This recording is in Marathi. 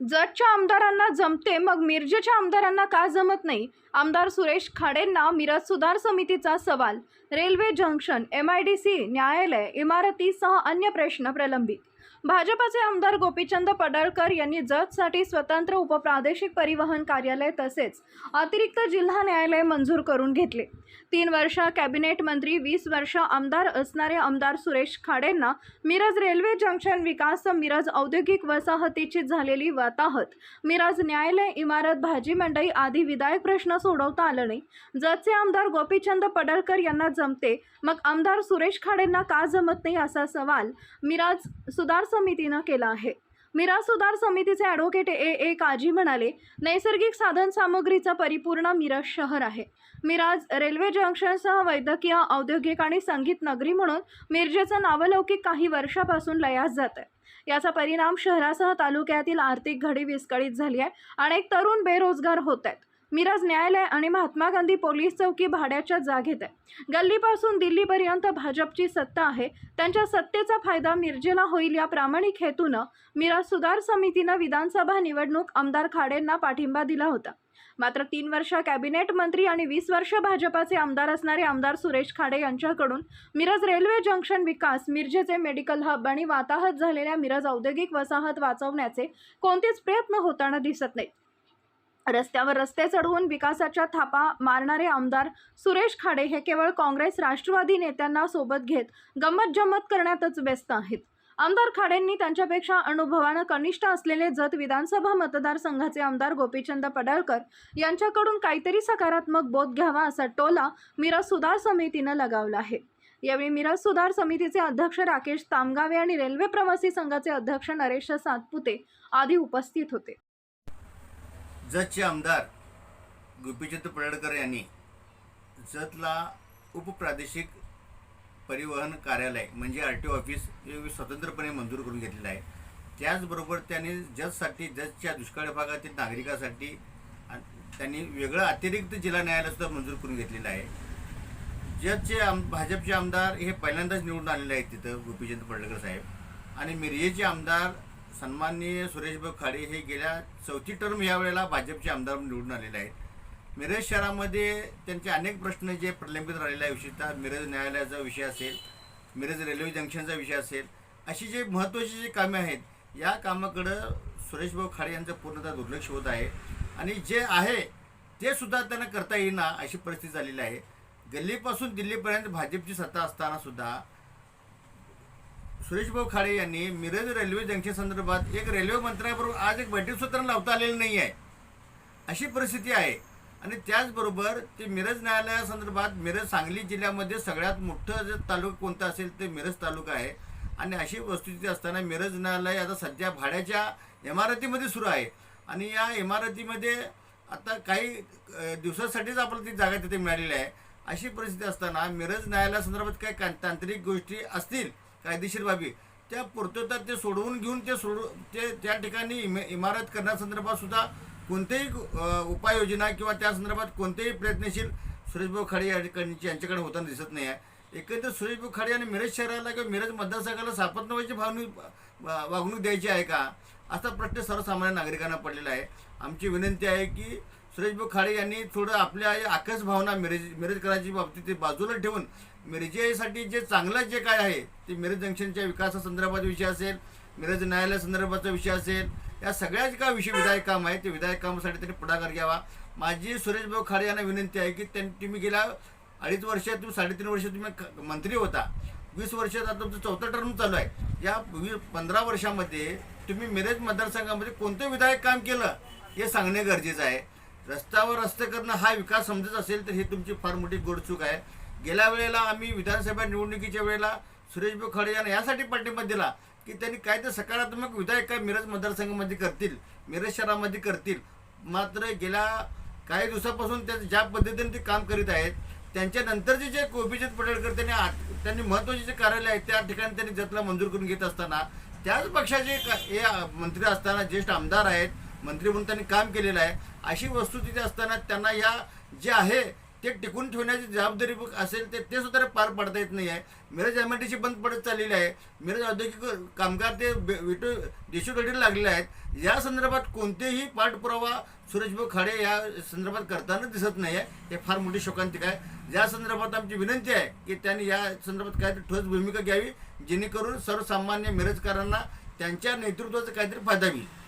जतच्या आमदारांना जमते मग मिरजेच्या आमदारांना का जमत नाही? आमदार सुरेश खाडेंना मिरज सुधार समितीचा सवाल railway junction M I D C न्यायालय इमारतीसह अन्य प्रश्न प्रलंबित. भाजपाचे आमदार गोपीचंद पडळकर यांनी जतसाठी स्वतंत्र उपप्रादेशिक परिवहन कार्यालय तसेच अतिरिक्त जिल्हा न्यायालय मंजूर करून घेतले. तीन वर्ष कॅबिनेट मंत्री वीस वर्ष आमदार असणारे आमदार सुरेश खाडेंना मिरज रेल्वे जंक्शन विकास मिरज औद्योगिक वसाहतीची झालेली वाताहत मिरज न्यायालय इमारत भाजी मंडई आदी विधायक प्रश्न सोडवता आलं नाही. जतचे आमदार गोपीचंद पडळकर यांना जमते मग आमदार सुरेश खाडेंना का जमत नाही असा सवाल मिराज सुधार समितीनं केला आहे. मिराज सुधार समितीचे ॲडव्होकेट ए. ए. काजी म्हणाले नैसर्गिक साधनसामग्रीचा परिपूर्ण मिरज शहर आहे. मिराज रेल्वे जंक्शनसह वैद्यकीय औद्योगिक आणि संगीत नगरी म्हणून मिरजेचं नावलौकिक काही वर्षापासून लयास जात आहे याचा परिणाम शहरासह तालुक्यातील आर्थिक घडी विस्कळीत झाली आहे. अनेक तरुण बेरोजगार होत आहेत. मिरज न्यायालय आणि महात्मा गांधी पोलीस चौकी भाड्याच्या जागेत आहे. गल्लीपासून दिल्लीपर्यंत भाजपची सत्ता आहे. त्यांच्या सत्तेचा फायदा मिरजेला होईल या प्रामाणिक हेतूनं मिरज सुधार समितीनं विधानसभा निवडणूक आमदार खाडेंना पाठिंबा दिला होता. मात्र तीन वर्ष कॅबिनेट मंत्री आणि वीस वर्ष भाजपाचे आमदार असणारे आमदार सुरेश खाडे यांच्याकडून मिरज रेल्वे जंक्शन विकास मिरजेचे मेडिकल हब आणि वाताहत झालेल्या मिरज औद्योगिक वसाहत वाचवण्याचे कोणतेच प्रयत्न होताना दिसत नाहीत. रस्त्यावर रस्ते चढवून विकासाच्या थापा मारणारे आमदार सुरेश खाडे हे केवळ काँग्रेस राष्ट्रवादी नेत्यांना सोबत घेत गंमत जम्मत करण्यातच व्यस्त आहेत. आमदार खाडेंनी त्यांच्यापेक्षा अनुभवानं कनिष्ठ असलेले जत विधानसभा मतदारसंघाचे आमदार गोपीचंद पडळकर यांच्याकडून काहीतरी सकारात्मक बोध घ्यावा असा टोला मिरज सुधार समितीनं लगावला आहे. यावेळी मिरज सुधार समितीचे अध्यक्ष राकेश तामगावे आणि रेल्वे प्रवासी संघाचे अध्यक्ष नरेश सातपुते आदी उपस्थित होते. जतचे आमदार गोपीचंद पडळकर यांनी जतला उपप्रादेशिक परिवहन कार्यालय म्हणजे आर टी ओ ऑफिस हे स्वतंत्रपणे मंजूर करून घेतलेलं आहे. त्याचबरोबर त्यांनी जतसाठी जतच्या दुष्काळ भागातील नागरिकासाठी त्यांनी वेगळं अतिरिक्त जिल्हा न्यायालयसुद्धा मंजूर करून घेतलेलं आहे. जतचे आम भाजपचे आमदार हे पहिल्यांदाच निवडून आलेले आहेत तिथं गोपीचंद पडळकर साहेब. आणि मिरजेचे आमदार सन्माननीय सुरेशभाऊ खाडे हे गेल्या चौथी टर्म यावेळेला भाजपचे आमदार म्हणून निवडून आलेले आहेत. मिरज शहरामध्ये त्यांचे अनेक प्रश्न जे प्रलंबित राहिलेले आहे विशेषतः मिरज न्यायालयाचा विषय असेल मिरज रेल्वे जंक्शनचा विषय असेल अशी जे महत्त्वाची जी कामे आहेत या कामाकडं सुरेशभाऊ खाडे यांचं पूर्णतः दुर्लक्ष होत आहे. आणि जे आहे ते सुद्धा त्यांना करता येईना अशी परिस्थिती झालेली आहे. गल्लीपासून दिल्लीपर्यंत भाजपची सत्ता असताना सुद्धा सुरेशभाऊ खाडे यांनी मिरज रेल्वे जंक्शन संदर्भात एक रेल्वे मंत्र्याबरोबर आज एक बैठक सुद्धा लावता आलेली नाही आहे. अशी परिस्थिती आहे. आणि त्याचबरोबर ते मिरज न्यायालयासंदर्भात मिरज सांगली जिल्ह्यामध्ये सगळ्यात मोठं जे तालुका कोणता असेल ते मिरज तालुका आहे. आणि अशी वस्तुस्थिती असताना मिरज न्यायालय आता सध्या भाड्याच्या इमारतीमध्ये सुरू आहे. आणि या इमारतीमध्ये आता काही दिवसासाठीच आपल्याला ती जागा तिथे मिळालेली आहे. अशी परिस्थिती असताना मिरज न्यायालयासंदर्भात काही का तांत्रिक गोष्टी असतील कायदेशीर बाबी. त्या पूर्तता ते सोडवून घेऊन ते सोडू ते त्या ठिकाणी इम इमारत करण्यासंदर्भात सुद्धा कोणतेही उपाययोजना किंवा त्या संदर्भात कोणतेही प्रयत्नशील सुरेशभाऊ खाडे या ठिकाणी यांच्याकडे होताना दिसत नाही आहे. एकंदर सुरेशभाऊ खाडे आणि मिरज शहराला किंवा मिरज मतदारसंघाला सापत्नवाची भावनिक वा- वागणूक द्यायची आहे का? असा प्रश्न सर्वसामान्य नागरिकांना पडलेला आहे. आमची विनंती आहे की सुरेशभाऊ खाडे यांनी थोडं आपल्या आकस भावना मिरज मिरजकरांची बाबतीत ते बाजूला ठेवून मिरजेसाठी जे चांगलं जे काय आहे ते मिरज जंक्शनच्या विकासासंदर्भात विषय असेल मिरज न्यायालया संदर्भाचा विषय असेल या सगळ्याच काय विषय विधायक काम आहे ते विधायक कामासाठी त्यांनी पुढाकार घ्यावा. माझी सुरेशभाऊ खाडे यांना विनंती आहे की त्यांनी तुम्ही गेल्या अडीच वर्षात तुम्ही साडेतीन वर्ष तुम्ही क- मंत्री होता. वीस वर्षात आता तुमचं चौथा टर्म चालू आहे. या वी पंधरा वर्षामध्ये तुम्ही मिरज मतदारसंघामध्ये कोणतं विधायक काम केलं हे सांगणे गरजेचं आहे. रस्त्यावर रस्ते करणं हा विकास समजत असेल तर ही तुमची फार मोठी गोडचूक आहे. गेल्या वेळेला आम्ही विधानसभा निवडणुकीच्या वेळेला सुरेशभाऊ खडे यांना यासाठी पाठिंबा दिला की त्यांनी काय तर सकारात्मक विधायक काय मिरज मतदारसंघामध्ये करतील मिरज शहरामध्ये करतील. मात्र गेल्या काही दिवसापासून त्या ज्या पद्धतीने ते काम करीत आहेत त्यांच्यानंतरचे जे गोपीचंद पडळकर त्यांनी आत- त्यांनी महत्त्वाचे जे कार्यालय आहेत त्या ठिकाणी त्यांनी जतला मंजूर करून घेत असताना त्याच पक्षाचे हे मंत्री असताना ज्येष्ठ आमदार आहेत मंत्री म्हणून त्यांनी काम केलेलं आहे. अशी वस्तुस्थिती असताना त्यांना या जे आहे ते टिकून ठेवण्याची जबाबदारी असेल ते ते सुद्धा पार पाडता येत नाही आहे Miraj M I T C बंद पडत चाललेली आहे. मिरज औद्योगिक कामगार ते बे- विटू देशोकडे लागलेले आहेत. या संदर्भात कोणतेही पाठपुरावा सुरेशभाऊ खाडे या संदर्भात करताना दिसत नाही आहे हे फार मोठी शोकांतिक आहे. या संदर्भात आमची विनंती आहे की त्यांनी या संदर्भात काहीतरी ठोस भूमिका घ्यावी जेणेकरून सर्वसामान्य मिरजकरांना त्यांच्या नेतृत्वाचा काहीतरी फायदा होईल.